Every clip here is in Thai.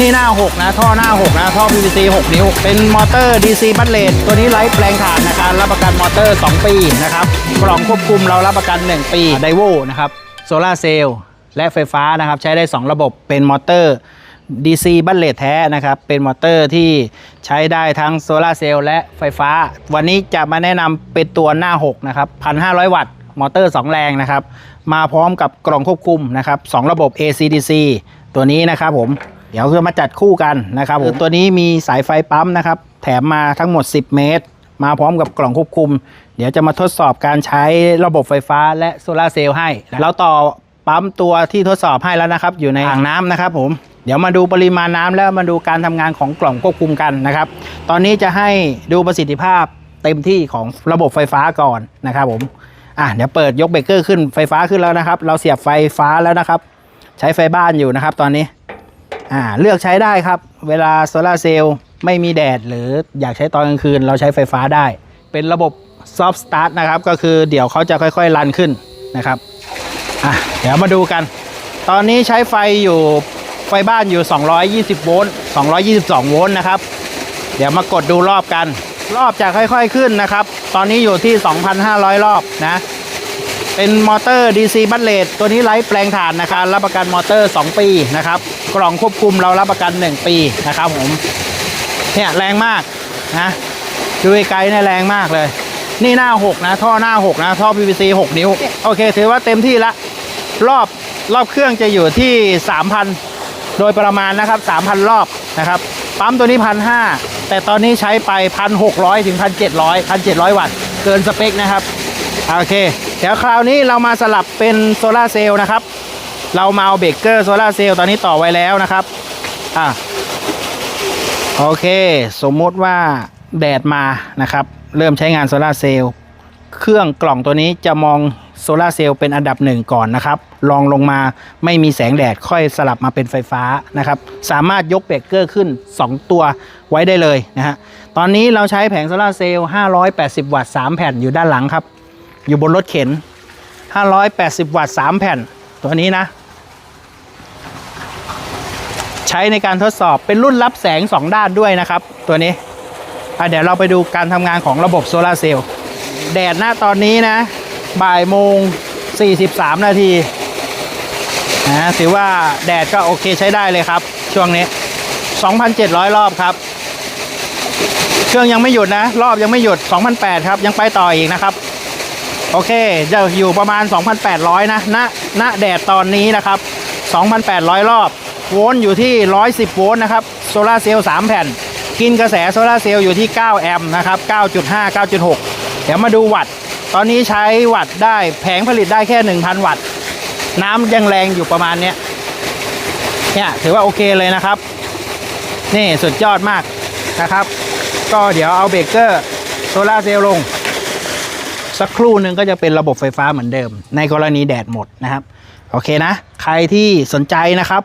นี่หน้า 6 นะ ท่อหน้า 6 นะ ท่อ PVC 6 นิ้ว เป็นมอเตอร์ DC บัตเลตตัวนี้ไร้แปลงถ่านนะครับรับประกันมอเตอร์ 2 ปีนะครับกล่องควบคุมเรารับประกัน 1 ปีไดโวนะครับโซลาเซลล์และไฟฟ้านะครับ ใช้ได้ 2 ระบบเป็นมอเตอร์ DC บัตเลตแท้นะครับ เป็นมอเตอร์ที่ใช้ได้ทั้งโซลาเซลล์และไฟฟ้า วันนี้จะมาแนะนำเป็นตัวหน้า 6 นะครับ 1,500 วัตต์มอเตอร์ 2 แรงนะครับ มาพร้อมกับกล่องควบคุมนะครับสองระบบ AC/DC ตัวนี้นะครับผม เดี๋ยวจะมาจัดคู่กันนะครับผมตัวนี้มีสายไฟปั๊มนะครับ แถมมาทั้งหมด 10 เมตร มาพร้อมกับกล่องควบคุม เดี๋ยวจะมาทดสอบการใช้ระบบไฟฟ้าและโซลาร์เซลล์ให้เราต่อปั๊มตัวที่ทดสอบให้แล้วนะครับ อยู่ในอ่างน้ำนะครับผมเดี๋ยวมาดูปริมาณน้ำแล้วมาดูการทำงานของกล่องควบคุมกันนะครับ ตอนนี้จะให้ดูประสิทธิภาพเต็มที่ของระบบไฟฟ้าก่อนนะครับผมอะเดี๋ยวเปิดยกเบรกเกอร์ขึ้นไฟฟ้าขึ้นแล้วนะครับ เราเสียบไฟฟ้าแล้วนะครับ ใช้ไฟบ้านอยู่นะครับ ตอนนี้ อ่าเลือกใช้ได้ครับ เวลาโซลาเซลล์ไม่มีแดด หรืออยากใช้ตอนกลางคืน เราใช้ไฟฟ้าได้ เป็นระบบซอฟ t ์สตาร์ทนะครับ ก็คือเดี๋ยวเขาจะค่อยๆ รันขึ้นนะครับอะเดี๋ยวมาดูกัน ตอนนี้ใช้ไฟอยู่ไฟบ้านอยู่ 220 โวลต์222 โวลต์นะครับ เดี๋ยวมากดดูรอบกัน รอบจะค่อยๆขึ้นนะครับ ตอนนี้อยู่ที่ 2,500 รอบนะ เป็นมอเตอร์ DC บัตเลตตัวนี้ไร้แปลงถ่านนะครับ รับประกันมอเตอร์ 2 ปีนะครับ กล่องควบคุมเรารับประกัน 1 ปีนะครับผมเนี่ยแรงมากนะดูไกลเนี่ยแรงมากเลย นี่หน้า 6 นะ ท่อหน้า 6 นะ ท่อ PVC 6 นิ้ว โอเค ถือว่าเต็มที่ละ รอบรอบเครื่องจะอยู่ที่ 3,000 โดยประมาณนะครับ 3,000 รอบนะครับ ปั๊มตัวนี้พันห้าแต่ตอนนี้ใช้ไป 1,600 ถึง 1,700 1,700 วัตต์ เกินสเปคนะครับ โอเค เดี๋ยวคราวนี้เรามาสลับเป็นโซลาเซลล์นะครับ เรามาเอาเบรกเกอร์โซลาเซลล์ตอนนี้ต่อไว้แล้วนะครับ อะโอเค สมมติว่าแดดมานะครับ เริ่มใช้งานโซลาเซลล์เครื่องกล่องตัวนี้จะมองโซลาเซลล์เป็นอันดับหนึ่งก่อนนะครับลองลงมาไม่มีแสงแดดค่อยสลับมาเป็นไฟฟ้านะครับ สามารถยกเบรกเกอร์ขึ้น 2 ตัวไว้ได้เลยนะฮะตอนนี้เราใช้แผงโซลาเซลล์580 วัตต์ 3 แผ่นอยู่ด้านหลังครับ อยู่บนรถเข็น 580 วัตต์ 3 แผ่น ตัวนี้นะ ใช้ในการทดสอบเป็นรุ่นรับแสง 2 ด้านด้วยนะครับ ตัวนี้เดี๋ยวเราไปดูการทำงานของระบบโซลาร์เซลล์แดดหน้าตอนนี้นะ บ่ายโมง 43 นาทีนะถือว่าแดดก็โอเคใช้ได้เลยครับ ช่วงนี้ 2,700 รอบครับ เครื่องยังไม่หยุดนะ รอบยังไม่หยุด 2,800 ครับ ยังไปต่ออีกนะครับ โอเคจะอยู่ประมาณ 2,800 นะณณแดดตอนนี้นะครับ 2,800 รอบ โวลต์อยู่ที่ 110 โวลต์นะครับโซลาเซลล์3แผ่น กินกระแสโซลาเซลล์อยู่ที่ 9 แอมป์นะครับ 9.5 9.6 เดี๋ยวมาดูวัตต์ตอนนี้ใช้วัตต์ได้แผงผลิตได้แค่ 1,000 วัตต์ น้ำยังแรงอยู่ประมาณเนี้ยเนี่ยถือว่าโอเคเลยนะครับ นี่สุดยอดมากนะครับ ก็เดี๋ยวเอาเบรกเกอร์โซลาเซลล์ลง สักครู่หนึ่งก็จะเป็นระบบไฟฟ้าเหมือนเดิม ในกรณีแดดหมดนะครับ โอเคนะ ใครที่สนใจนะครับ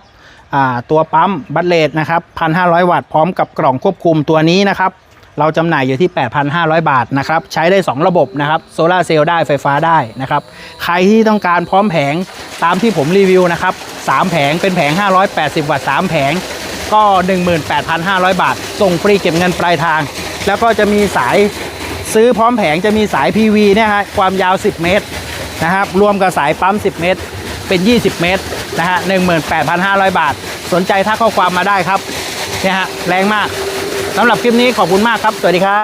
ตัวปั๊มบัตเลตนะครับ 1,500 วัตต์พร้อมกับกล่องควบคุมตัวนี้นะครับ เราจำหน่ายอยู่ที่ 8,500 บาทนะครับ ใช้ได้ 2 ระบบนะครับโซลาเซลล์ได้ไฟฟ้าได้นะครับ ใครที่ต้องการพร้อมแผงตามที่ผมรีวิวนะครับ 3 แผงเป็นแผง 580 วัตต์ 3 แผงก็ 18,500 บาท ส่งฟรีเก็บเงินปลายทาง แล้วก็จะมีสายซื้อพร้อมแผงจะมีสาย PV เนี่ยฮะความยาว 10 เมตรนะครับ รวมกับสายปั๊ม 10 เมตร เป็น 20 เมตรนะฮะ18,500 บาท สนใจทักข้อความมาได้ครับเนี่ยฮะแรงมากสำหรับคลิปนี้ขอบคุณมากครับ สวัสดีครับ